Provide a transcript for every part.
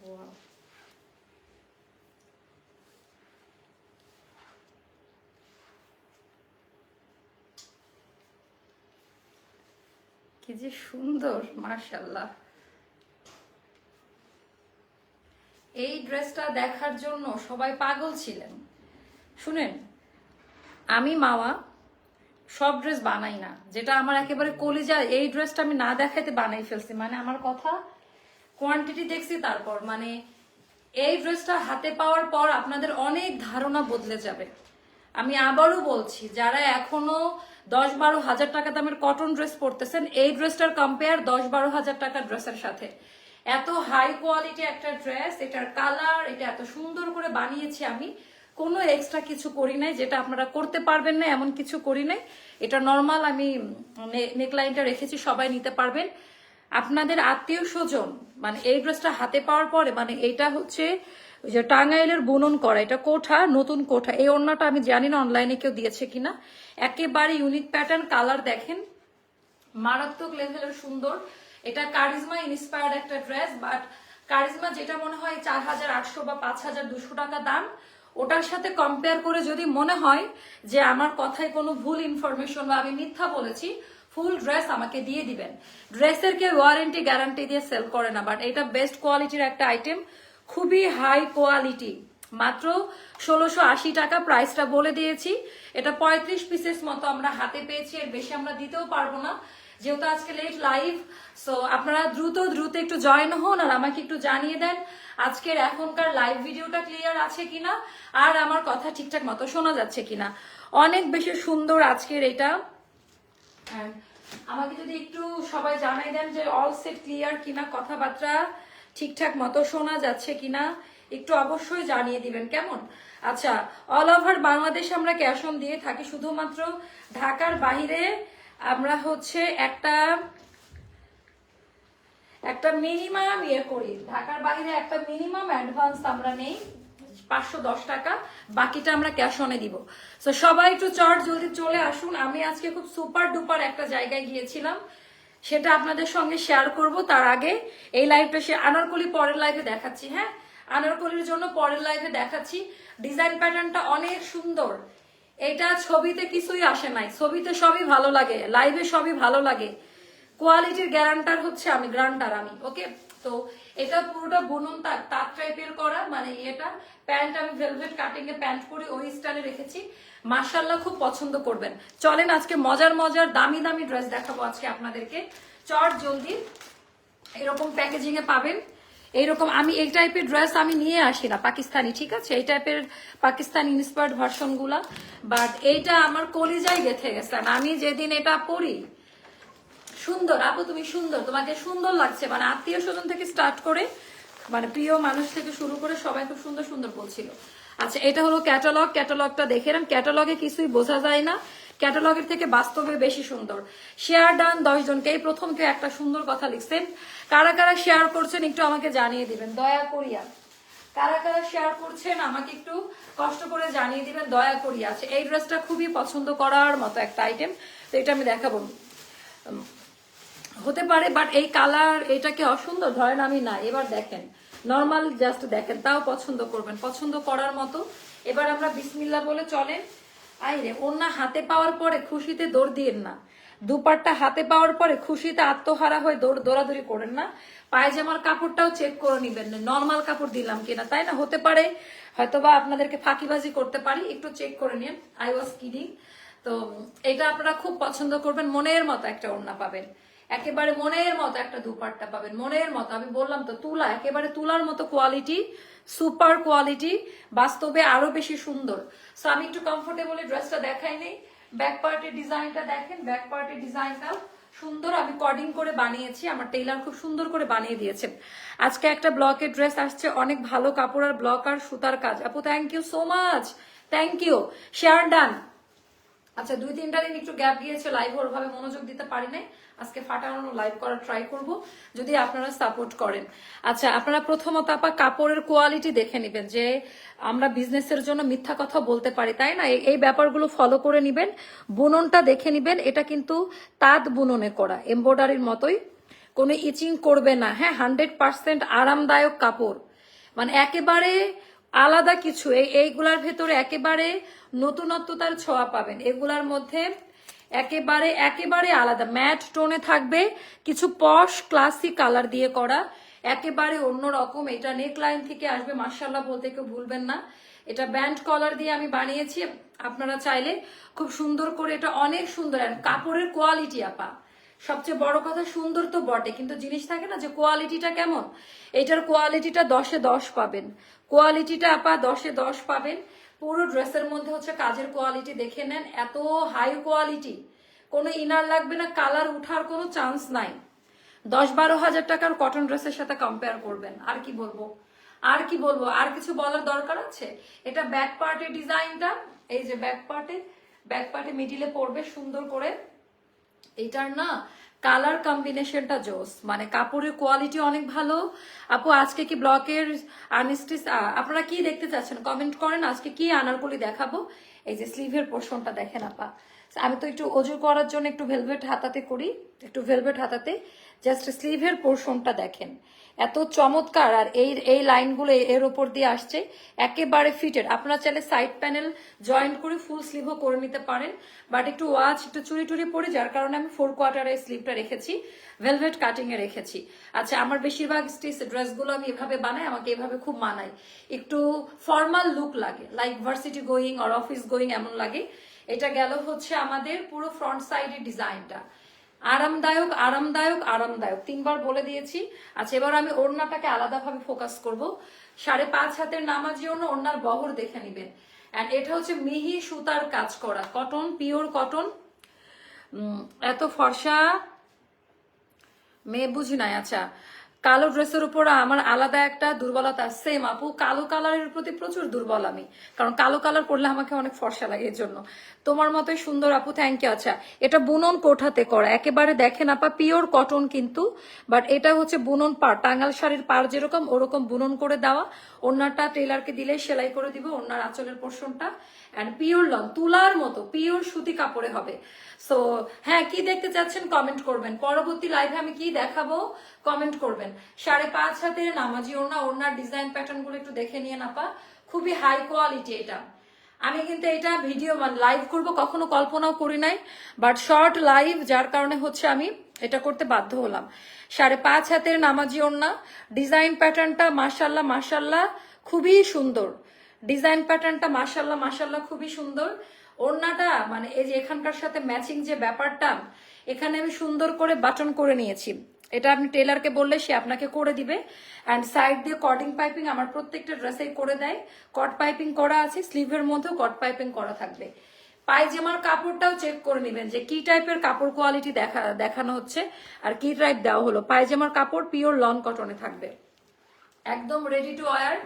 Wow. কি যে সুন্দর মার্শাল্লাহ এই ড্রেসটা দেখার জন্য সবাই পাগল ছিলেন। শুনেন, আমি মাওয়া সব ড্রেস বানাই না। যেটা আমার একেবারে কলিজা এই ড্রেসটা আমি না দেখাইতে বানাই ফেলছি। মানে আমার কথা কোয়ান্টিটি দেখছি, তারপর মানে এই ড্রেসটা হাতে পাওয়ার পর আপনাদের অনেক ধারণা বদলে যাবে। আমি আবারও বলছি, যারা এখনও দশ বারো হাজার টাকা দামের কটন ড্রেস পরতেছেন, এই ড্রেসটার কম্পেয়ার দশ বারো হাজার টাকার ড্রেসের সাথে। এত হাই কোয়ালিটি একটা ড্রেস এটার কালার এটা এত সুন্দর করে বানিয়েছি আমি, কোনো এক্সট্রা কিছু করি নাই, যেটা আপনারা করতে পারবেন না, এমন কিছু করি নাই। এটা নর্মাল আমি নেকলাইনটা রেখেছি, সবাই নিতে পারবেন। আপনাদের আত্মীয় স্বজন মানে এই ড্রেসটা হাতে পাওয়ার পরে মানে এটা হচ্ছে যে টাঙ্গাইলের বুনন করা, এটা কোঠা, নতুন কোঠা। এই ওড়নাটা আমি জানি না অনলাইনে কেউ দিয়েছে কিনা। একেবারে ইউনিক প্যাটার্ন কালার দেখেন। মারাত্মক লেভেলের সুন্দর। এটা কারিজমা ইন্সপায়ার্ড একটা ড্রেস বাট কারিজমা যেটা মনে হয় চার হাজার আটশো বা পাঁচ হাজার দুশো টাকা দাম। ওটার সাথে কম্পেয়ার করে যদি মনে হয় যে আমার কথায় কোনো ভুল ইনফরমেশন বা আমি মিথ্যা বলেছি ফুল ড্রেস আমাকে দিয়ে দিবেন। ড্রেসের কেউ ওয়ারেন্টি, গ্যারান্টি দিয়ে সেল করে না, বাট এটা বেস্ট কোয়ালিটির একটা আইটেম, খুবই হাই কোয়ালিটি। মাত্র ষোলোশো আশি টাকা প্রাইসটা বলে দিয়েছি। এটা পঁয়ত্রিশ পিসেস মতো আমরা হাতে পেয়েছি, এর বেশি আমরা দিতেও পারব না। যেহেতু আজকে লেট লাইভ সো আপনারা দ্রুত দ্রুত একটু জয়েন হন আর আমাকে একটু জানিয়ে দেন আজকের এখনকার লাইভ ভিডিওটা ক্লিয়ার আছে কিনা, আর আমার কথা ঠিকঠাক মতো শোনা যাচ্ছে কিনা। অনেক বেশি সুন্দর আজকের এটা। আমাকে যদি একটু সবাই জানাই দেন যে অল সেট ক্লিয়ার কিনা, কথাবার্তা ঠিকঠাক মতো শোনা যাচ্ছে কিনা, একটু অবশ্যই জানিয়ে দিবেন, কেমন? আচ্ছা অল ওভার বাংলাদেশ আমরা ক্যাশ অন দিয়ে থাকি, শুধুমাত্র ঢাকার বাইরে আমরা হচ্ছে একটা একটা মিনিমাম ইয়ে করি। ঢাকার বাইরে একটা মিনিমাম অ্যাডভান্স আমরা নেই। পাঁচশো দশ টাকা, বাকিটা আমরা ক্যাশ অনে দিব। তো সবাই একটু চট জলদি চলে আসুন। আমি আজকে খুব সুপার ডুপার একটা জায়গায় গিয়েছিলাম। সেটা আপনাদের সঙ্গে শেয়ার করব তার আগে। এই লাইভটা সে আনারকলি পরের লাইভে দেখাচ্ছি হ্যাঁ? আনারকলির জন্য পরের লাইভে দেখাচ্ছি। ডিজাইন প্যাটার্নটা অনেক সুন্দর। এটা ছবিতে কিছুই আসে নাই। ছবিতে সবই ভালো লাগে। লাইভে সবই ভালো লাগে। কোয়ালিটির গ্যারান্টার হচ্ছে আমি গ্রান্টার আমি ওকে তো এটা পুরোটা বুনন, তার তার টাইপের করা মানে এটা প্যান্ট আমি ভেলভেট কাটিং এ প্যান্ট করে ওই স্টাইলে রেখেছি। মার্শাল্লাহ খুব পছন্দ করবেন। চলেন আজকে মজার মজার দামি দামি ড্রেস দেখাবো আজকে আপনাদেরকে। চট জলদি এরকম প্যাকেজিং এ পাবেন। এইরকম আমি, এই টাইপের ড্রেস আমি নিয়ে আসি না, পাকিস্তানি, ঠিক আছে? এই টাইপের পাকিস্তানি ইন্সপায়ার্ড ভার্সনগুলা। বাট এইটা আমার কলিজায় গেথে গেছে। আমি যেদিন এটা পরি সুন্দর। আপু, তুমি সুন্দর। তোমাকে সুন্দর লাগছে। মানে আত্মীয় স্বজন থেকে স্টার্ট করে মানে প্রিয় মানুষ থেকে শুরু করে সবাই খুব সুন্দর সুন্দর বলছিল। আচ্ছা এটা হলো ক্যাটালগ ক্যাটালগটা দেখে নেন। ক্যাটালগে কিছুই বোঝা যায় না। ক্যাটালগের থেকে বাস্তবে বেশি সুন্দর। শেয়ার ডান দশ জনকে। এই প্রথম কেউ একটা সুন্দর কথা লিখছেন। কারা কারা শেয়ার করছেন একটু আমাকে জানিয়ে দিবেন। দয়া করিয়া কারা কারা শেয়ার করছেন আমাকে একটু কষ্ট করে জানিয়ে দিবেন। দয়া করিয়া আছে এই ড্রেসটা খুবই পছন্দ করার মতো একটা আইটেম তো এটা আমি দেখাবো। হতে পারে বাট এই কালার এটাকে অসুন্দর, ধরেন আমি না এবার দেখেন নর্মাল জাস্ট দেখেন, তাও পছন্দ করবেন, পছন্দ করার মতো। এবার আমরা বিসমিল্লা বলে চলেন, আইরে ওনা হাতে পাওয়ার পরে খুশিতে দৌড় দিয়েন না। দুপারটা হাতে পাওয়ার পরে খুশিতে আত্মহারা হয়ে দৌড়, দৌড়াদৌড়ি করেন না। পায়জামার কাপড়টাও চেক করে নিবেন নর্মাল কাপড় দিলাম কিনা, তাই না? হতে পারে, হয়তোবা আপনাদেরকে ফাঁকিবাজি করতে পারি, একটু চেক করে নিন আই ওয়াজ কিডিং তো, এটা আপনারা খুব পছন্দ করবেন, মনের মতো একটা ওড়না পাবেন। একেবারে মনের মতো একটা দুপাট্টা পাবেন, মনের মতো। আমি বললাম তো, তুলা, একেবারে তুলার মতো কোয়ালিটি সুপার কোয়ালিটি বাস্তবে আরও বেশি সুন্দর। সো আমি একটু কমফোর্টেবল ড্রেসটা দেখাই নেই। ব্যাক পার্টের ডিজাইনটা দেখেন ব্যাক পার্টের ডিজাইনটাও সুন্দর। আমি কর্ডিং করে বানিয়েছি, আমার টেইলার খুব সুন্দর করে বানিয়ে দিয়েছেন আজকে একটা ব্লকের ড্রেস আসছে, অনেক ভালো কাপড় আর ব্লক আর সুতার কাজ। আপু thank you so much thank you share done আচ্ছা দুই তিনটা দিন একটু গ্যাপ গিয়েছে লাইভ ওরভাবে মনোযোগ দিতে পারি নাই। আজকে ফাটানো লাইভ করার ট্রাই করব, যদি আপনারা সাপোর্ট করেন। আচ্ছা আপনারা প্রথমত আপা কাপড়ের কোয়ালিটি দেখে নেবেন, যে আমরা বিজনেসের জন্য মিথ্যা কথা বলতে পারি, তাই না? এই- ব্যাপারগুলো ফলো করে নিবেন, বুননটা দেখে নিবেন, এটা কিন্তু তাঁত বুননে করা এমব্রয়ডারির মতোই। কোনো ইচিং করবে না হ্যাঁ হান্ড্রেড পার্সেন্ট আরামদায়ক কাপড়। মানে একেবারে আলাদা কিছু, এই, এইগুলার ভেতরে একেবারে নতুনত্বতার ছোঁয়া পাবেন। এগুলার মধ্যে একেবারে একেবারে আলাদা। ম্যাট টোনে থাকবে, কিছু পশ ক্লাসিক কালার দিয়ে করা। একেবারে অন্যরকম এটা নেক লাইন থেকে আসবে মার্শাল্লাহ বলতে কেউ ভুলবেন না। এটা ব্যান্ড কলার দিয়ে আমি বানিয়েছি, আপনারা চাইলে খুব সুন্দর করে, এটা অনেক সুন্দর কাপড়ের কোয়ালিটি, আপা। সবচেয়ে বড় কথা সুন্দর তো বটে, কিন্তু জিনিস থাকে না যে কোয়ালিটিটা কেমন? এটার কোয়ালিটিটা দশে দশ পাবেন। কোয়ালিটিটা আপা দশে দশ পাবেন। পুরো ড্রেসের মধ্যে হচ্ছে কাজের কোয়ালিটি দেখে নেন, এত হাই কোয়ালিটি কোনো ইনার লাগবে না কালার উঠার কোনো চান্স নাই। দশ বারো হাজার টাকার কটন ড্রেসের সাথে কম্পেয়ার করবেন, আর কি বলব? আর কি বলব? আর কিছু বলার দরকার আছে? এটা ব্যাক পার্টের ডিজাইনটা এই যে ব্যাক পার্টে ব্যাক পার্টে মিডিলে পড়বে সুন্দর করে। এটার না কালার কম্বিনেশনটা জোস। মানে কাপড়ের কোয়ালিটি অনেক ভালো। আপু, আজকে কি ব্লকের আর্নিস্টিস আপনারা কি দেখতে চাচ্ছেন? কমেন্ট করেন, আজকে কি আনারকলি দেখাবো? এই যে স্লিভের পোর্শনটা দেখেন আপা। আমি তো একটু ওজু করার জন্য একটু ভেলভেট হাতাতে করি। একটু ভেলভেট হাতাতে। জাস্ট স্লিভের পোর্শনটা দেখেন। এত চমৎকার আর এই এই লাইনগুলো এর ওপর দিয়ে আসছে। একেবারে ফিটেড আপনারা চাইলে সাইড প্যানেল জয়েন্ট করে ফুল স্লিভও করে নিতে পারেন। বাট একটু ওয়াচ একটু চুরি টুরি পরে যার কারণে আমি ফোর কোয়ার্টারে স্লিভটা রেখেছি ভেলভেট কাটিং এ রেখেছি। আচ্ছা আমার বেশিরভাগ স্টিচ ড্রেসগুলো আমি এভাবে বানাই, আমাকে এভাবে খুব মানাই একটু ফর্মাল লুক লাগে লাইক ভার্সিটি গোয়িং আর অফিস গোয়িং এমন লাগে। এটা গেল হচ্ছে আমাদের পুরো ফ্রন্ট সাইডের ডিজাইনটা আরামদায়ক আরামদায়ক আরামদায়ক। তিনবার বলে দিয়েছি। আচ্ছা এবার আমি ওড়নাটাকে আলাদাভাবে ফোকাস করব। সাড়ে পাঁচ হাতের নামাজি ওড়না ওড়নার বহর দেখে নিবেন। অ্যান্ড এটা হচ্ছে মিহি সুতার কাজ করা। কটন পিওর কটন এত ফর্সা? মেয়ে বুঝি নাই আচ্ছা। কালো ড্রেসের উপর আমার আলাদা একটা দুর্বলতা সেম আপু, কালো কালারের প্রতি প্রচুর দুর্বল আমি। কারণ কালো কালার করলে আমাকে অনেক ফর্সা লাগে এর জন্য। তোমার মতোই সুন্দর আপু থ্যাংক ইউ আচ্ছা এটা বুনন কোঠাতে করা। একেবারে দেখেন আপা পিওর কটন কিন্তু বাট এটা হচ্ছে বুনন পার টাঙ্গাল শাড়ির পার যেরকম, ওরকম বুনন করে দেওয়া। ওনারটা টেলারকে দিলে সেলাই করে দিব ওনার আঁচলের পোর্শনটা অ্যান্ড পিওর লন তুলার মতো পিওর সুতি কাপড়ে হবে। সো হ্যাঁ কি দেখতে চাচ্ছেন কমেন্ট করবেন। পরবর্তী লাইভে আমি কি দেখাবো কমেন্ট করবেন। সাড়ে পাঁচ হাতের নামাজি ওড়না, ওড়নার ডিজাইন প্যাটার্নগুলো একটু দেখে নিয়ে নাপা খুবই হাই কোয়ালিটি এটা। আমি কিন্তু এটা ভিডিও লাইভ করব, কখনো কল্পনাও করি নাই বাট শর্ট লাইভ যার কারণে হচ্ছে আমি এটা করতে বাধ্য হলাম। সাড়ে পাঁচ হাতের নামাজি ওড়না ডিজাইন প্যাটার্নটা মাসাল্লাহ মাসাল্লাহ খুবই সুন্দর। ডিজাইন প্যাটার্নটা মাসাল্লাহ মাসাল্লাহ খুবই সুন্দর। ওড়নাটা মানে এই যে এখানকার সাথে ম্যাচিং যে ব্যাপারটা, এখানে আমি সুন্দর করে বাটন করে নিয়েছি। এটা আপনি টেলারকে বললে সে আপনাকে করে দিবে। অ্যান্ড সাইড দিয়ে কটিং পাইপিং আমার প্রত্যেকটা ড্রেসেই করে দেয়। কট পাইপিং করা আছে স্লিভের মধ্যেও কট পাইপিং করা থাকবে। পায়জামার কাপড়টাও চেক করে নেবেন যে কি টাইপের কাপড় কোয়ালিটি দেখা, দেখানো হচ্ছে আর কি টাইপ দেওয়া হলো। পায়জামার কাপড় পিওর লন কটনে থাকবে। একদম রেডি টু ওয়ার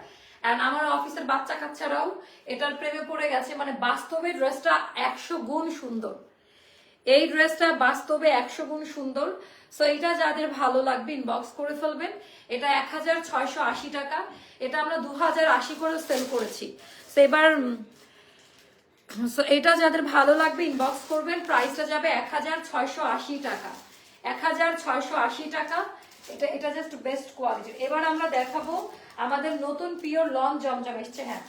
অ্যান্ড আমার অফিসের বাচ্চা কাচ্চারাও এটার প্রেমে পড়ে গেছে। মানে বাস্তবে ড্রেসটা একশো গুণ সুন্দর। এই ড্রেসটা বাস্তবে একশো গুণ সুন্দর। সো এটা যাদের ভালো লাগবে ইনবক্স করে ফেলবেন। এটা এক হাজার ছয়শো আশি টাকা। এটা আমরা দু হাজার আশি করে সেল করেছি। তো এবার সো এটা যাদের ভালো লাগবে ইনবক্স করবেন। প্রাইসটা যাবে এক হাজার ছয়শো আশি টাকা। এক হাজার ছয়শো আশি টাকা। এটা এটা জাস্ট বেস্ট কোয়ালিটির এবার আমরা দেখাবো আমাদের নতুন পিওর লং জমজম এসছে হ্যাঁ।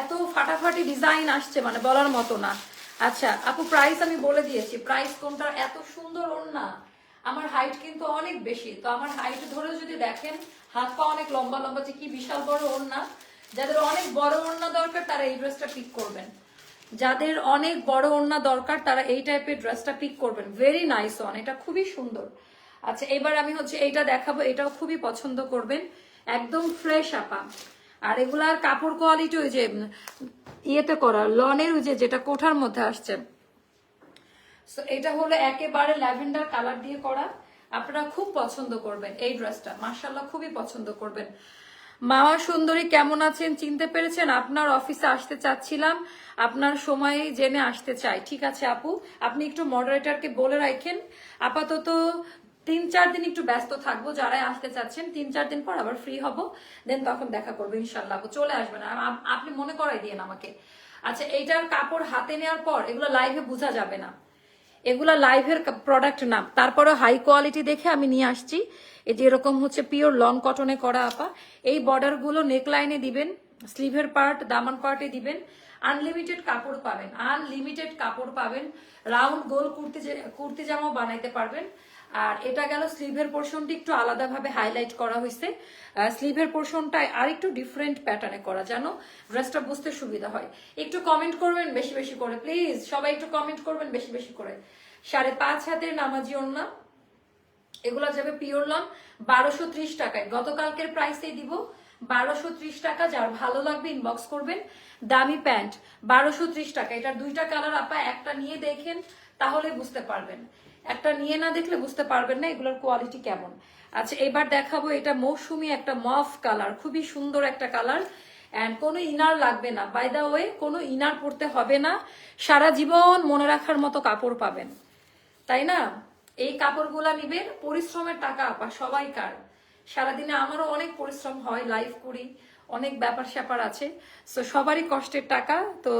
এত ফাটাফাটি ডিজাইন আসছে মানে বলার মতো না। আচ্ছা আপু প্রাইস আমি বলে দিয়েছি। প্রাইস কোনটা এত সুন্দর ওড়না? আমার হাইট কিন্তু অনেক বেশি। তো আমার হাইট ধরে যদি দেখেন, হাত পা অনেক লম্বা লম্বা, যে কি বিশাল বড় ওড়না। যাদের অনেক বড় ওড়না দরকার, তারা এই ড্রেসটা পিক করবেন। যাদের অনেক বড় ওড়না দরকার, তারা এই টাইপের ড্রেসটা পিক করবেন। ভেরি নাইস ওয়ান এটা খুবই সুন্দর। আচ্ছা এবার আমি হচ্ছে এইটা দেখাবো, এটাও খুবই পছন্দ করবেন। একদম ফ্রেশ আপা। আর এগুলার কাপড় কোয়ালিটি ওই যে ইয়েতে করা, লনের ওই যে, যেটা কোঠার মধ্যে আসছে। সো এটা হলো একেবারে ল্যাভেন্ডার কালার দিয়ে করা। আপনারা খুব পছন্দ করবেন এই ড্রেসটা। মার্শাল্লাহ খুবই পছন্দ করবেন। মামা সুন্দরী, কেমন আছেন? চিনতে পেরেছেন? আপনার অফিসে আসতে চাচ্ছিলাম। আপনার সময় জেনে আসতে চাই। ঠিক আছে, আপু? আপনি একটু মডারেটরকে বলে রাখেন। আপাতত তিন চার দিন একটু ব্যস্ত থাকব, যারাই আসতে চাচ্ছেন, তিন চার দিন পর আবার ফ্রি হব দেন তখন দেখা করব ইনশাল্লাহ। চলে আসবেন। আপনি মনে করাই দিয়েন আমাকে। আচ্ছা এইটার কাপড় হাতে নেওয়ার পর এগুলো লাইভে বোঝা যাবে না। এগুলা লাইভের প্রোডাক্ট না। তারপরে হাই কোয়ালিটি দেখে আমি নিয়ে আসছি। এই যে এরকম হচ্ছে পিওর লং কটনে করা আপা। এই বর্ডারগুলো নেকলাইনে দিবেন স্লিভের পার্ট দামান পার্টে দিবেন। আনলিমিটেড কাপড় পাবেন। আনলিমিটেড কাপড় পাবেন। রাউন্ড গোল কুর্তি কুর্তি জামাও বানাইতে পারবেন। আর এটা গেল স্লিভের পোর্শনটি একটু আলাদাভাবে হাইলাইট করা হয়েছে স্লিভের পোর্শনটা আর একটু ডিফারেন্ট প্যাটার্নে করা যেন ড্রেসটা বুঝতে সুবিধা হয়। একটু কমেন্ট করবেন, বেশি বেশি করে প্লিজ সবাই একটু কমেন্ট করবেন, বেশি বেশি করে। সাড়ে পাঁচ হাতের নামাজি ওড়না। এগুলো যাবে পিওর লন বারোশো ত্রিশ টাকায়। গতকালকের প্রাইসেই দিব। বারোশো ত্রিশ টাকা। যার ভালো লাগবে ইনবক্স করবেন। দামি প্যান্ট। বারোশো ত্রিশ টাকা। এটার দুইটা কালার আপা একটা নিয়ে দেখেন, তাহলে বুঝতে পারবেন। একটা নিয়ে না দেখলে বুঝতে পারবেন না এগুলোর কোয়ালিটি কেমন। আচ্ছা এবার দেখাবো এটা মৌসুমি একটা মফ কালার খুবই সুন্দর একটা কালার অ্যান্ড কোনো ইনার লাগবে না। বাই দা ওয়ে কোনো ইনার পরতে হবে না। সারা জীবন মনে রাখার মতো কাপড় পাবেন। তাই না? এই কাপড়গুলা নিবেন পরিশ্রমের টাকা আপা সবাইকার সারাদিনে আমারও অনেক পরিশ্রম হয় লাইভ করি, অনেক ব্যাপার স্যাপার আছে। তো সবারই কষ্টের টাকা, তো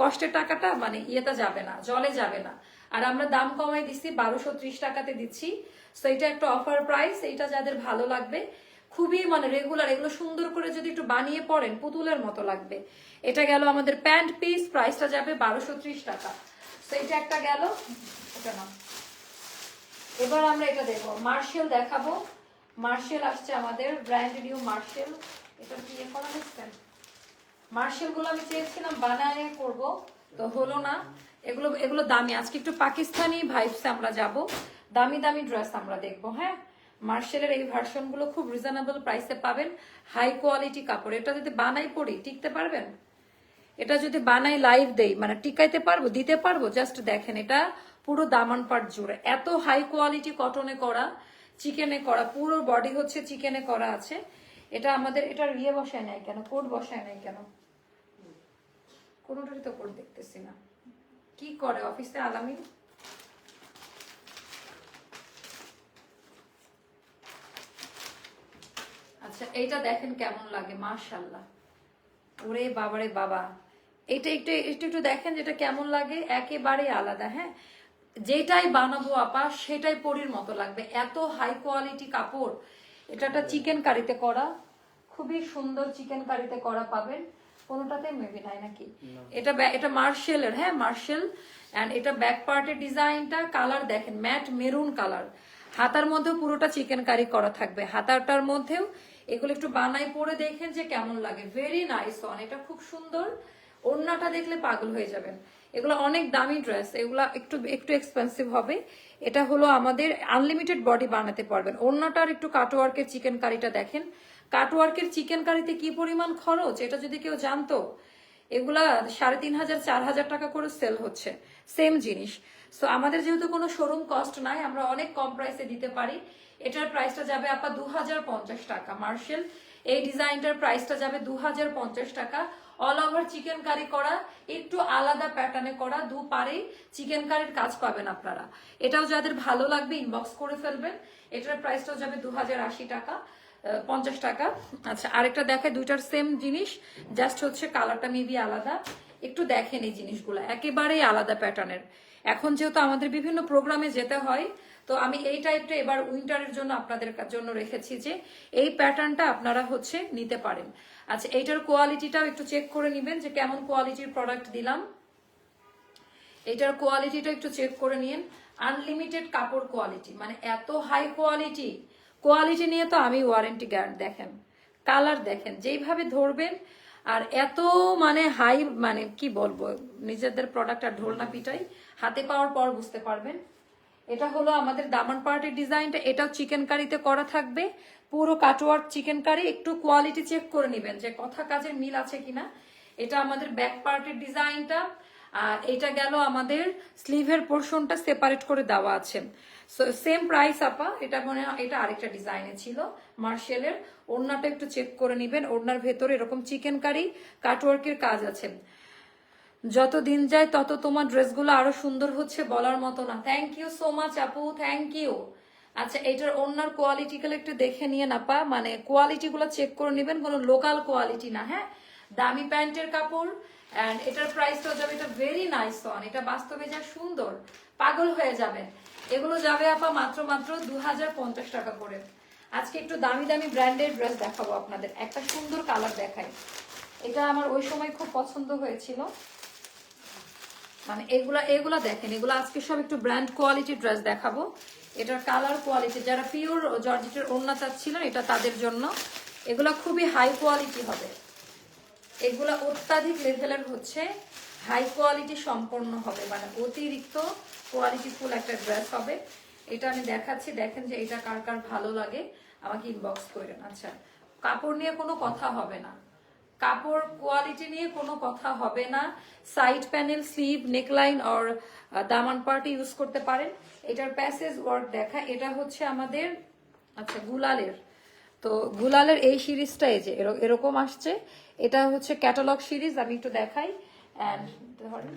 কষ্টের টাকাটা মানে ইয়েতে যাবে না, জলে যাবে না। আর আমরা দাম কমাই দিচ্ছি বারোশো ত্রিশ টাকাতে দিচ্ছি। তো এটা একটা অফার প্রাইস এটা যাদের ভালো লাগবে, খুবই মানে রেগুলার এগুলো সুন্দর করে যদি একটু বানিয়ে পড়েন, পুতুলের মতো লাগবে। এটা গেল আমাদের প্যান্ট পিস প্রাইসটা যাবে বারোশো ত্রিশ টাকা। তো এটা একটা গেল, এটা না এবার আমরা এটা দেখব। মার্শেল দেখাবো। মার্শেল আসছে আমাদের ব্র্যান্ড নিউ মার্শেল এটা কি করা হচ্ছে? মার্শেলগুলো আমি চেয়েছিলাম বানায় করব, তো হলো না। এগুলো এগুলো দামি। আজকে একটু পাকিস্তানি ভাইবসে আমরা যাব। দামি দামি ড্রেস আমরা দেখব হ্যাঁ? মার্শালের এই ভার্সনগুলো খুব রিজনেবল প্রাইসে পাবেন। হাই কোয়ালিটি কাপড়। এটা যদি বানাই পড়ি টিকতে পারবেন? এটা যদি বানাই লাইভ দেই মানে টিকাইতে পারব, দিতে পারব? জাস্ট দেখেন, এটা পুরো দামান পাট জুড়ে। এত হাই কোয়ালিটি কটনে করা চিকেনে করা, পুরো বডি হচ্ছে চিকেনে করা আছে। এটা আমাদের, এটা ইয়ে বসায় নাই কেন? কোট বসায় নাই কেন? কোনোটারই তো কোট দেখতেছি না। কি করে অফিসে আলামিন? আচ্ছা এইটা দেখেন কেমন লাগে মাশাল্লাহ ওরে বাবারে বাবা। এটা একটু একটু একটু দেখেন যেটা কেমন লাগে একেবারে আলাদা হ্যাঁ? যেটাই বানাবো আপা সেটাই পরির মতো লাগবে। এত হাই কোয়ালিটি কাপড়। এটা একটা চিকেন কারিতে করা খুবই সুন্দর চিকেন কারিতে করা পাবেন। কোনোটাতে মেবি নাই নাকি? এটা এটা মার্শেলের হ্যাঁ মার্শেল এন্ড এটা ব্যাক পার্টের ডিজাইনটা কালার দেখেন ম্যাট মেরুন কালার হাতার মধ্যেও পুরোটা চিকেন কারি করা থাকবে। হাতাটার মধ্যেও এগুলো একটু বানাই পরে দেখেন যে কেমন লাগে। ভেরি নাইস অন এটা খুব সুন্দর। ওড়নাটা দেখলে পাগল হয়ে যাবেন। এগুলো অনেক দামি ড্রেস এগুলো একটু একটু এক্সপেন্সিভ হবে। এটা হলো আমাদের আনলিমিটেড বডি বানাতে পারবেন। ওড়নাটার একটু কাটওয়ার্কের চিকেন কারিটা দেখেন। কাটওয়ার্কের চিকেন কারিতে কি পরিমাণ খরচ? এটা যদি কেউ জানতো, এগুলা সাড়ে তিন হাজার, চার হাজার টাকা করে সেল হচ্ছে। সেম জিনিস। সো আমাদের যেহেতু কোনো শোরুম কস্ট নাই, আমরা অনেক কম প্রাইসে দিতে পারি। এটার প্রাইসটা যাবে আপা দু হাজার পঞ্চাশ টাকা। মার্শেল, এই ডিজাইনটার প্রাইসটা যাবে দু হাজার পঞ্চাশ টাকা। অল ওভার চিকেন কারি করা, একটু আলাদা প্যাটার্নে করা, দু পারে চিকেন কারির কাজ পাবেন আপনারা। এটাও যাদের ভালো লাগবে ইনবক্স করে ফেলবেন। এটার প্রাইসটাও যাবে দু টাকা। পঞ্চাশ টাকা। আচ্ছা আরেকটা দেখে দুইটার সেম জিনিস জাস্ট হচ্ছে কালারটা মেবি আলাদা। একটু দেখেন এই জিনিসগুলো, একেবারেই আলাদা প্যাটার্নের এখন যেহেতু আমাদের বিভিন্ন প্রোগ্রামে যেতে হয়, তো আমি এই টাইপটা এবার উইন্টারের জন্য আপনাদের জন্য রেখেছি যে, এই প্যাটার্নটা আপনারা হচ্ছে নিতে পারেন। আচ্ছা এইটার কোয়ালিটিটাও একটু চেক করে নেবেন যে কেমন কোয়ালিটির প্রোডাক্ট দিলাম। এটার কোয়ালিটিটা একটু চেক করে নিন। আনলিমিটেড কাপড় কোয়ালিটি মানে এত হাই কোয়ালিটি কোয়ালিটি নিয়ে তো আমি ওয়ারেন্টি গার্ড দেখেন, কালার দেখেন, যেইভাবে ধরবেন আর এত মানে হাই মানে কি বলব, নিজেদের প্রোডাক্ট আর ঢোলনা পিটাই হাতে পাওয়ার পর বুঝতে পারবেন। এটা হলো আমাদের দামান পার্টির ডিজাইনটা, এটাও চিকেন কারিতে করা থাকবে। পুরো কাটওয়ার্ক চিকেন কারি একটু কোয়ালিটি চেক করে নেবেন যে কথা কাজের মিল আছে কিনা। এটা আমাদের ব্যাক পার্টির ডিজাইনটা, আর এটা গেল আমাদের স্লিভের পোর্শনটা সেপারেট করে দেওয়া আছে। সেম প্রাইস আপা। এটা মনে এটা আরেকটা ডিজাইনে ছিল মার্শালের। ওড়নাটা একটু চেক করে নেবেন। ওড়নার ভেতরে এরকম চিকেন কারি কাটওয়ার্কের কাজ আছে। যত দিন যায়, তত তোমার ড্রেসগুলো আরও সুন্দর হচ্ছে বলার মতো না। থ্যাংক ইউ সো মাচ আপু। থ্যাংক ইউ আচ্ছা এটার অন্যার কোয়ালিটি গুলো একটু দেখে নিয়ে না পা মানে কোয়ালিটি গুলো চেক করে নেবেন। কোনো লোকাল কোয়ালিটি না হ্যাঁ? দামি প্যান্টের কাপড় অ্যান্ড এটার প্রাইসটাও যাবে এটা ভেরি নাইস ওয়ান এটা বাস্তবে যা সুন্দর। পাগল হয়ে যাবেন। এগুলো যাবে আপা মাত্র মাত্র দু হাজার পঞ্চাশ টাকা করে। আজকে একটু দামি দামি ব্র্যান্ডের ড্রেস দেখাবো আপনাদের। একটা সুন্দর কালার দেখাই। এটা আমার ওই সময় খুব পছন্দ হয়েছিল। মানে এগুলা এগুলা দেখেন, এগুলো আজকে সব একটু ব্র্যান্ড কোয়ালিটি ড্রেস দেখাবো। এটার কালার কোয়ালিটি যারা পিওর জর্জেটের ওড়না চাচ্ছিলেন, এটা তাদের জন্য। এগুলা খুবই হাই কোয়ালিটি হবে। এগুলা অত্যাধিক লেভেলের হচ্ছে হাই কোয়ালিটি সম্পন্ন হবে মানে অতিরিক্ত কোয়ালিটি ফুল একটা ড্রেস হবে। এটা আমি দেখাচ্ছি, দেখেন যে এটা কার কার ভালো লাগে, আমাকে ইনবক্স করেন। আচ্ছা কাপড় নিয়ে কোনো কথা হবে না। কাপড় কোয়ালিটি নিয়ে কোনো কথা হবে না। Side panel sleeve neckline or Daman party use করতে পারেন। এটার প্যাসেজ ওয়ার্ক দেখা, এটা হচ্ছে আমাদের আচ্ছা গুলালের। তো গুলালের এই সিরিজটা এই যে, এর- এরকম আসছে। এটা হচ্ছে ক্যাটালগ সিরিজ আমি একটু দেখাই। অ্যান্ড ধরেন,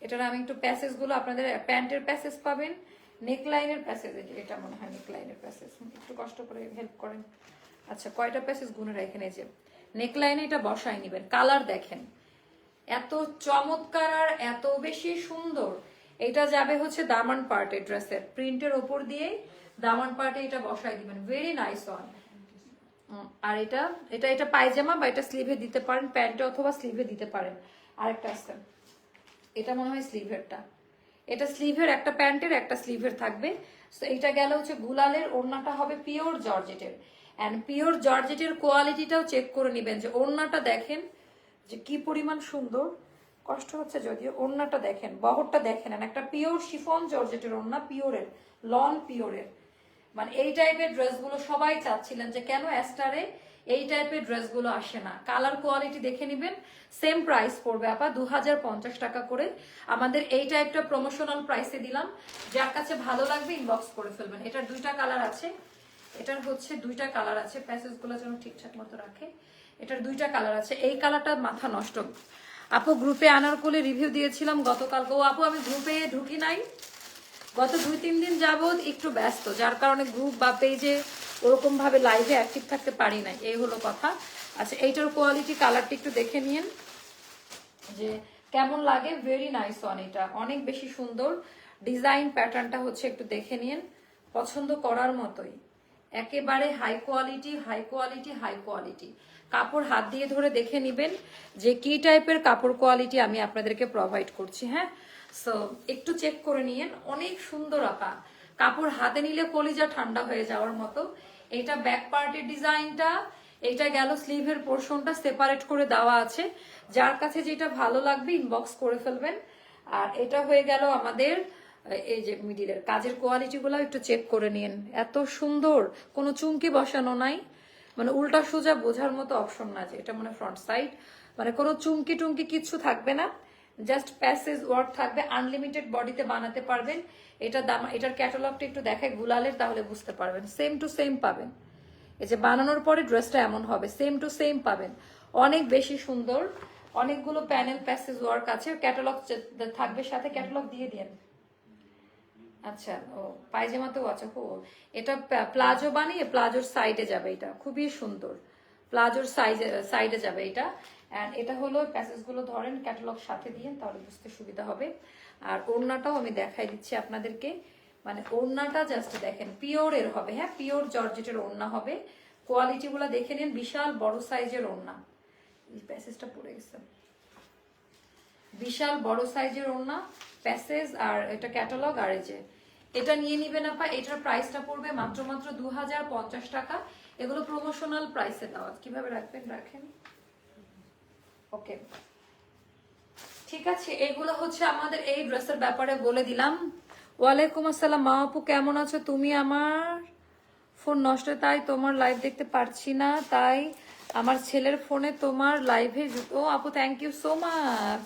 এটার আমি একটু প্যাসেজগুলো আপনাদের, প্যান্টের প্যাসেজ পাবেন, নেকলাইনের প্যাসেজ এটা মনে হয় নেকলাইনের প্যাসেজ একটু কষ্ট করে হেল্প করেন। আচ্ছা কয়টা প্যাসেজ গুনে এই যে? নেকলাইনে এটা বসায় নিবেন কালার দেখেন। এত চমৎকার আর এত বেশি সুন্দর। এটা যাবে হচ্ছে দামান পার্টে ড্রেসের প্রিন্টের ওপর দিয়ে দামান পার্টে এটা বসায় দিবেন। ভেরি নাইস ওয়ান আর এটা এটা এটা পায়জামা বা এটা স্লিভে দিতে পারেন, প্যান্টে অথবা স্লিভে দিতে পারেন। আরেকটা আছে। এটা মনে হয় স্লিভেরটা এটা স্লিভের একটা প্যান্টের, একটা স্লিভের থাকবে। তো এটা গেল হচ্ছে গুলালের, ওড়নাটা হবে পিওর জর্জেটের। অ্যান্ড পিওর জর্জেটের কোয়ালিটিটাও চেক করে নেবেন যে ওড়নাটা দেখেন যে কি পরিমাণ সুন্দর। কষ্ট হচ্ছে যদিও ওড়নাটা দেখেন, বহরটা দেখেন। একটা পিওর শিফন জর্জেটের ওড়না, পিওরের, লন পিওরের। মানে এই টাইপের ড্রেসগুলো সবাই চাচ্ছিলেন যে কেন অ্যাস্টারে এই টাইপের ড্রেসগুলো আসে না। কালার কোয়ালিটি দেখে নেবেন সেম প্রাইস পড়বে আপা দু হাজার পঞ্চাশ টাকা করে। আমাদের এই টাইপটা প্রমোশনাল প্রাইসে দিলাম। যার কাছে ভালো লাগবে ইনবক্স করে ফেলবেন। এটার দুইটা কালার আছে। এটার হচ্ছে দুইটা কালার আছে। প্যাসেজগুলো যেন ঠিকঠাক মতো রাখে। এটার দুইটা কালার আছে। এই কালারটা মাথা নষ্ট। আপু গ্রুপে আনারকলি রিভিউ দিয়েছিলাম গতকালকে ও আপু আমি গ্রুপে ঢুকি নাই। গত দুই, তিন দিন যাবৎ একটু ব্যস্ত, যার কারণে গ্রুপ বা পেজে ওরকম ভাবে লাইভে অ্যাক্টিভ থাকতে পারি না এই হলো কথা। আচ্ছা এইটার কোয়ালিটি কালারটা একটু দেখে নিন। যে কেমন লাগে? ভেরি নাইস ওয়ান এটা। অনেক বেশি সুন্দর। ডিজাইন প্যাটার্নটা হচ্ছে একটু দেখে নিন। পছন্দ করার মতোই। একেবারে high quality high quality high quality কাপড় হাত দিয়ে ধরে দেখে নিবেন যে কি টাইপের কাপড় কোয়ালিটি আমি আপনাদেরকে প্রোভাইড করছি হ্যাঁ? সো একটু চেক করে নিয়েন। অনেক সুন্দর আঁকা। কাপড় হাতে নিলে কলিজা ঠান্ডা হয়ে যাওয়ার মতো। এটা ব্যাক পার্টের ডিজাইনটা এটা গেল স্লিভের পোর্শনটা সেপারেট করে দেওয়া আছে। যার কাছে যেটা ভালো লাগবে ইনবক্স করে ফেলবেন। আর এটা হয়ে গেল আমাদের এই যে মিডিলের কাজের কোয়ালিটি গুলো একটু চেক করে নিন এত সুন্দর। কোনো চুমকি বসানো নাই। মানে উল্টা সোজা বোঝার মতো অপশন না যে এটা মানে ফ্রন্ট সাইড মানে কোনো চুমকি টুমকি কিচ্ছু থাকবে না। জাস্ট প্যাসেজ ওয়ার্ক থাকবে আনলিমিটেড বডিতে বানাতে পারবেন। এটা দাম, এটার ক্যাটালগটা একটু দেখায় গুলালের, তাহলে বুঝতে পারবেন। সেম টু সেম পাবেন। এই যে বানানোর পরে ড্রেসটা এমন হবে সেম টু সেম পাবেন। অনেক বেশি সুন্দর, অনেকগুলো প্যানেল প্যাসেজ ওয়ার্ক আছে। ক্যাটালগ থাকবে সাথে ক্যাটালগ দিয়ে দিন আচ্ছা ও, পায়জামাতেও আছে ও এটা প্লাজো বানিয়ে প্লাজোর সাইডে যাবে এটা। খুবই সুন্দর। প্লাজোর সাইজে সাইডে যাবে এটা। অ্যান্ড এটা হলো প্যাসেজগুলো ধরেন ক্যাটালগ সাথে দিয়ে তাহলে বুঝতে সুবিধা হবে। আর ওড়নাটাও আমি দেখাই দিচ্ছি আপনাদেরকে। মানে ওড়নাটা জাস্ট দেখেন পিওরের হবে হ্যাঁ? পিওর জর্জেটের ওড়না হবে। কোয়ালিটিগুলো দেখে নিন, বিশাল বড় সাইজের ওড়না। এই প্যাসেজটা পড়ে গেছে। বিশাল বড় সাইজের ওড়না প্যাসেজ আর এটা ক্যাটালগ আর এই যে, এটা নিয়ে নিবেন আপা, এটার প্রাইসটা পড়বে মাত্র মাত্র দু হাজার পঞ্চাশ টাকা। এগুলো প্রমোশনাল প্রাইসে দেওয়া। কীভাবে রাখবেন, রাখেন। ওকে ঠিক আছে, এগুলো হচ্ছে আমাদের এই ড্রেসের ব্যাপারে বলে দিলাম। ওয়ালাইকুম আসসালাম, মা আপু কেমন আছো? তুমি আমার ফোন নষ্ট, তাই তোমার লাইভ দেখতে পারছি না, তাই আমার ছেলের ফোনে তোমার লাইভে ও আপু থ্যাংক ইউ সো মাচ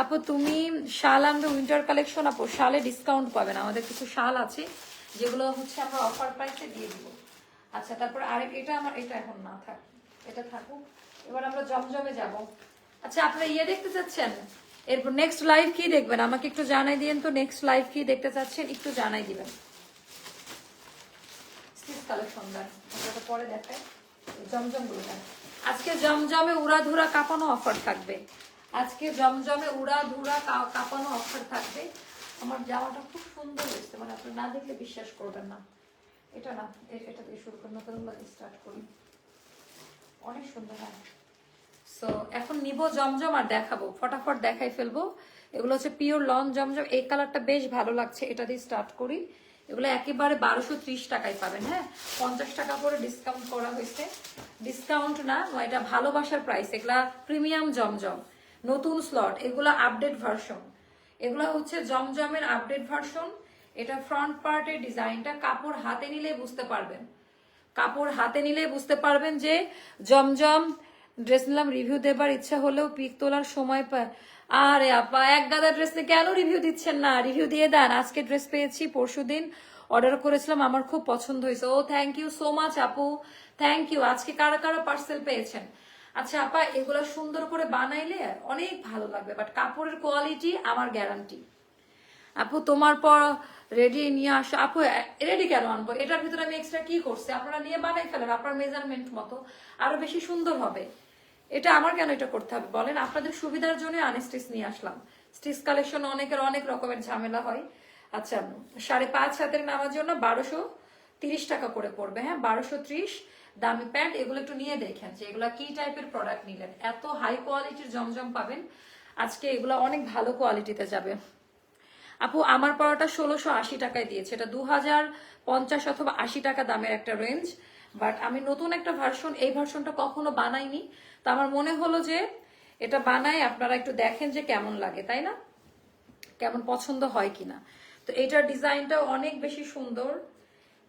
আপু, তুমি শাল আনবে উইন্টার কালেকশন আপু, শালে ডিসকাউন্ট পাবেন, আমাদের কিছু শাল আছে, যেগুলো হচ্ছে আমরা অফার প্রাইসে দিয়ে দিব। আচ্ছা তারপর আরেক, এটা আমার, এটা এখন না থাক, এটা থাকুক। এবার আমরা জমজমে যাব। আচ্ছা আপনারা ইয়ে দেখতে চাচ্ছেন? এরপর নেক্সট লাইভ কি দেখবেন? আমাকে একটু জানাই দিন তো নেক্সট লাইভ কি দেখতে চাচ্ছেন? একটু জানাই দিবেন। পরে দেখায় জমজমগুলো আজকে জমজমে উড়াধুরা কাঁপানো অফার থাকবে। আজকে জমজমে উড়া ধুরা কা- কাঁপানো অফার থাকবে। আমার জামাটা খুব সুন্দর হয়েছে। মানে আপনি না দেখলে বিশ্বাস করবেন না। এটা না এটা দিয়ে শুরু নতুন স্টার্ট করি। অনেক সুন্দর হ্যাঁ। সো এখন নিব জমজম আর দেখাবো। ফটাফট দেখাই ফেলব। এগুলো হচ্ছে পিওর লন জমজম। এই কালারটা বেশ ভালো লাগছে। এটা দিয়ে স্টার্ট করি। এগুলো একেবারে বারোশো ত্রিশ টাকায় পাবেন হ্যাঁ? পঞ্চাশ টাকা করে ডিসকাউন্ট করা হয়েছে। ডিসকাউন্ট না, এটা ভালোবাসার প্রাইস এগুলা প্রিমিয়াম জমজম। নতুন স্লট এগুলো আপডেট ভার্সন এগুলো হচ্ছে জমজমের আপডেট ভার্সন এটা ফ্রন্ট পার্টের ডিজাইনটা কাপড় হাতে নিলে বুঝতে পারবেন। কাপড় হাতে নিলে বুঝতে পারবেন যে জমজম ড্রেস নিলাম রিভিউ দেবার ইচ্ছা হলেও পিক তোলার সময় পায় আরে আপা, এক গাদা ড্রেস কেন রিভিউ দিচ্ছেন না? রিভিউ দিয়ে দেন, আজকে ড্রেস পেয়েছি, পরশু দিন অর্ডার করেছিলাম, আমার খুব পছন্দ হয়েছে। ও থ্যাংক ইউ সো মাচ আপু থ্যাংক ইউ আজকে কারা কারা পার্সেল পেয়েছেন? আচ্ছা আপা, এগুলো সুন্দর করে বানাইলে অনেক ভালো লাগবে বাট কাপড়ের কোয়ালিটি আমার গ্যারান্টি আপু, তোমার পর রেডি নিয়ে আসো আপু রেডি কেন আনব? এটার ভিতরে আমি এক্সট্রা কি করছি? আপনারা নিয়ে বানাই ফেলেন, আপনার মেজারমেন্ট মতো। আরও বেশি সুন্দর হবে। এটা আমার কেন এটা করতে হবে? বলেন, আপনাদের সুবিধার জন্য আনস্টিচ নিয়ে আসলাম। স্টিচ কালেকশন অনেকের অনেক রকমের ঝামেলা হয়। আচ্ছা সাড়ে পাঁচ হাতের নামার জন্য বারোশো তিরিশ টাকা করে পড়বে হ্যাঁ? বারোশো ত্রিশ দামি প্যান্ট, এগুলো একটু নিয়ে দেখেন যে এগুলা কি টাইপের প্রোডাক্ট নিলেন। এত হাই কোয়ালিটির জমজম পাবেন। আজকে এগুলো অনেক ভালো কোয়ালিটিতে যাবে। আপু, আমার পড়াটা ষোলোশো আশি টাকায় দিয়েছে। এটা দু হাজার পঞ্চাশ অথবা আশি টাকা দামের একটা রেঞ্জ বাট আমি নতুন একটা ভার্সন এই ভার্সনটা কখনো বানাইনি। তো আমার মনে হলো যে এটা বানাই, আপনারা একটু দেখেন যে কেমন লাগে, তাই না? কেমন পছন্দ হয় কিনা। তো এটার ডিজাইনটা অনেক বেশি সুন্দর।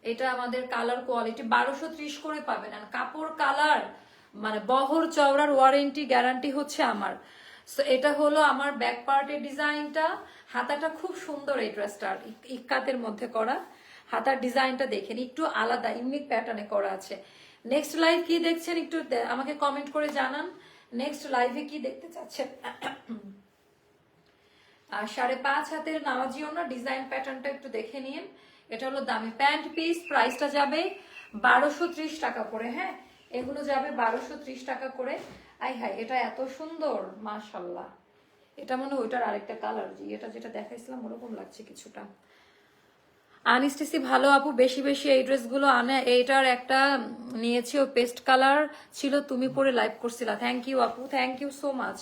এটা আমাদের কালার কোয়ালিটি বারোশো ত্রিশ করে পাবেন। আর কাপড় কালার মানে বহর চওড়ার ওয়ারেন্টি গ্যারান্টি হচ্ছে আমার। সো এটা হলো আমার ব্যাক পার্টের ডিজাইনটা। হাতাটা খুব সুন্দর এই ড্রেসটার ইকাতের মধ্যে করা। হাতার ডিজাইনটা দেখেন একটু আলাদা ইউনিক প্যাটার্নে করা আছে। নেক্সট লাইভ কি দেখছেন একটু আমাকে কমেন্ট করে জানান। নেক্সট লাইভে কি দেখতে চাচ্ছেন? আর সাড়ে পাঁচ হাতের নামাজি না ডিজাইন প্যাটার্নটা একটু দেখে নিন। এটা হলো দামি প্যান্ট পিস প্রাইসটা যাবে বারোশো টাকা করে হ্যাঁ? এগুলো যাবে বারোশো টাকা করে। আই হাই এটা এত সুন্দর, মাশাল্লাহ। এটা মনে ওইটার আরেকটা কালার এটা যেটা দেখাইছিলাম ওরকম লাগছে কিছুটা। আনিস্টিসি ভালো আপু, বেশি বেশি এই ড্রেসগুলো আনে। এইটার একটা নিয়েছি, ও পেস্ট কালার ছিল, তুমি পরে লাইভ করছিলা। থ্যাংক ইউ আপু থ্যাংক ইউ সো মাচ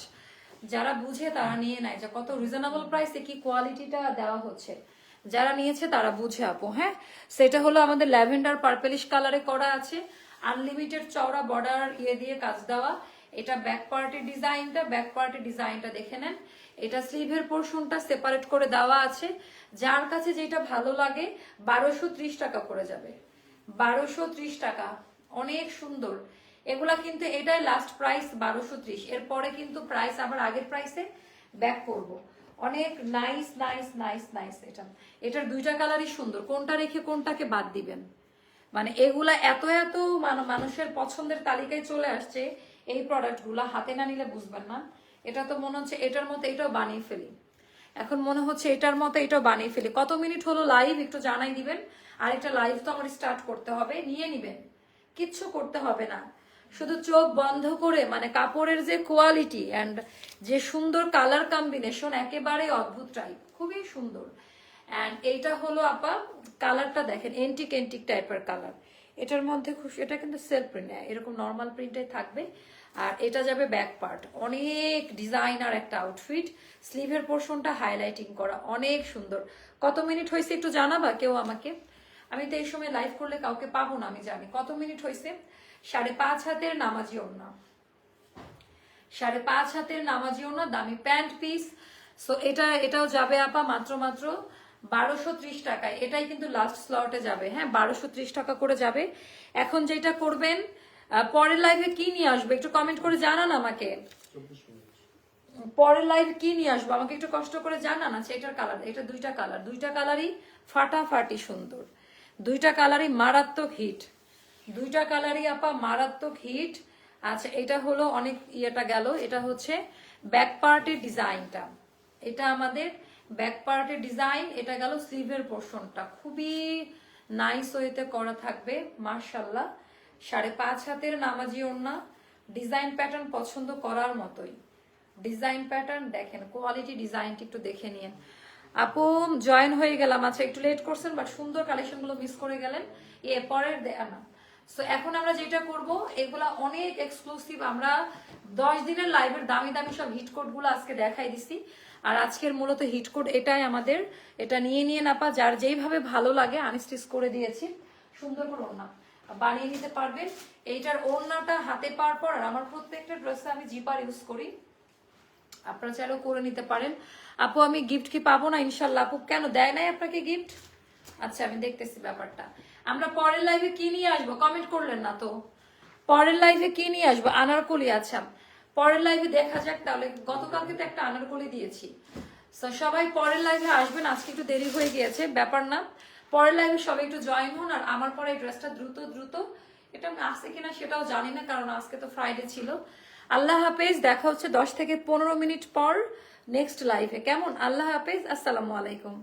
যারা বুঝে তারা নিয়ে নেয়। যে কত রিজনেবল প্রাইসে কি কোয়ালিটিটা দেওয়া হচ্ছে। যারা নিয়েছে তারা বুঝে আপু হ্যাঁ? সেটা হলো আমাদের ল্যাভেন্ডার পার্পেলিশ কালারে করা আছে। আনলিমিটেড চওড়া বর্ডার ইয়ে দিয়ে কাজ দেওয়া। এটা ব্যাক পার্টের ডিজাইনটা ব্যাক পার্টের ডিজাইনটা দেখে নেন। এটা স্লিভের পোর্শনটা সেপারেট করে দেওয়া আছে। যার কাছে যেটা ভালো লাগে, বারোশো টাকা করে যাবে। বারোশো টাকা। অনেক সুন্দর। এগুলা কিন্তু এটাই লাস্ট প্রাইস বারোশো ত্রিশ। এরপরে কিন্তু প্রাইস আবার আগের প্রাইসে ব্যাক করব। অনেক নাইস নাইস নাইস নাইস এটা। এটার দুইটা কালারই সুন্দর। কোনটা রেখে কোনটাকে বাদ দিবেন? মানে এগুলা এত এত মানুষের পছন্দের তালিকায় চলে আসছে, এই প্রোডাক্টগুলো হাতে না নিলে বুঝবেন না। এটা তো মনে হচ্ছে এটার মতো এটাও বানিয়ে ফেলি। এখন মনে হচ্ছে এটার মতো এটাও বানিয়ে ফেলি। কত মিনিট হলো লাইভ একটু জানাই দিবেন। আর একটা লাইভ তো আমার স্টার্ট করতে হবে, নিয়ে নিবেন। কিচ্ছু করতে হবে না। শুধু চোখ বন্ধ করে মানে কাপড়ের যে কোয়ালিটি অ্যান্ড যে সুন্দর কালার কম্বিনেশন একেবারে অদ্ভুত টাইপ খুবই সুন্দর। অ্যান্ড এইটা হলো আপা কালারটা দেখেন এন্টিক এন্টিক টাইপের কালার এটার মধ্যে খুশি এটা কিন্তু সেলফ প্রিন্ট এরকম নর্মাল প্রিন্টে থাকবে। আর এটা যাবে ব্যাক পার্ট অনেক ডিজাইনার একটা আউটফিট স্লিভের পোর্শনটা হাইলাইটিং করা অনেক সুন্দর। কত মিনিট হয়েছে একটু জানাবা কেউ আমাকে? আমি তো এই সময় লাইভ করলে কাউকে পাবো না, আমি জানি। কত মিনিট হয়েছে? সাড়ে পাঁচ হাতের নামাজি ওড়না। সাড়ে পাঁচ হাতের নামাজি ওড়না, দামি প্যান্ট পিস সো এটা, এটাও যাবে আপা মাত্র মাত্র বারোশো ত্রিশ টাকায়। এটাই কিন্তু লাস্ট স্লটে যাবে। হ্যাঁ বারোশো ত্রিশ টাকা করে যাবে। এখন যেটা করবেন পরের লাইভে কি নিয়ে আসবে? একটু কমেন্ট করে জানান আমাকে। পরের লাইভ কি নিয়ে আসব? আমাকে একটু কষ্ট করে জানান। আছে এটার কালার এটা দুইটা কালার দুইটা কালারই ফাটাফাটি সুন্দর। দুইটা কালারই মারাত্মক হিট দুইটা কালারই আপা মারাত্মক হিট আচ্ছা এটা হলো অনেক ইয়েটা গেল। এটা হচ্ছে ব্যাক পার্টের ডিজাইনটা এটা আমাদের ব্যাক পার্টের ডিজাইন এটা গেল স্লিভের পোর্শনটা খুবই নাইস ওয়েতে করা থাকবে মার্শাল্লাহ সাড়ে পাঁচ হাতের নামাজি ওড়না, ডিজাইন প্যাটার্ন পছন্দ করার মতোই। ডিজাইন প্যাটার্ন দেখেন, কোয়ালিটি ডিজাইনটি একটু দেখে নিন আপু, জয়েন হয়ে গেলাম। আচ্ছা একটু লেট করছেন বাট সুন্দর কালেকশনগুলো মিস করে গেলেন। এ পরের না। সো এখন আমরা যেটা করব, এগুলা অনেক এক্সক্লুসিভ আমরা দশ দিনের লাইভের দামি দামি সব হিট কোডগুলো আজকে দেখাই দিছি। আর আজকের মূলত হিট কোড এটাই আমাদের। এটা নিয়ে নিয়ে নাপা যার যেইভাবে ভালো লাগে আনস্টিচ করে দিয়েছি। সুন্দর করে ওড়না। বানিয়ে নিতে পারবেন। এইটার ওড়নাটা হাতে পাওয়ার পর আর আমার প্রত্যেকটা ড্রেসে আমি জিপার ইউজ করি। আপনারা চাইলেও করে নিতে পারেন। আপু, আমি গিফট কি পাবো না? ইনশাল্লাহ আপু। কেন? দেয় নাই আপনাকে গিফট আচ্ছা আমি দেখতেছি ব্যাপারটা। আমরা পরের লাইভে কি নিয়ে আসব? কমেন্ট করলেন না তো। পরের লাইভে কি নিয়ে আসব? আনারকলি আচ্ছা। পরের লাইভে দেখা যাক, তাহলে গতকালকে তো একটা আনারকলি দিয়েছি। সবাই পরের লাইভে আসবেন। আজকে একটু দেরি হয়ে গিয়েছে, ব্যাপার না। পরের লাইভে সবাই একটু জয়েন হন আর আমার পরে এই ড্রেসটা দ্রুত দ্রুত। এটা আমি আসছে কিনা সেটাও জানি না, কারণ আজকে তো ফ্রাইডে ছিল। আল্লাহ হাফেজ, দেখা হচ্ছে দশ থেকে পনেরো মিনিট পর নেক্সট লাইভে কেমন? আল্লাহ হাফেজ, আসসালামু আলাইকুম।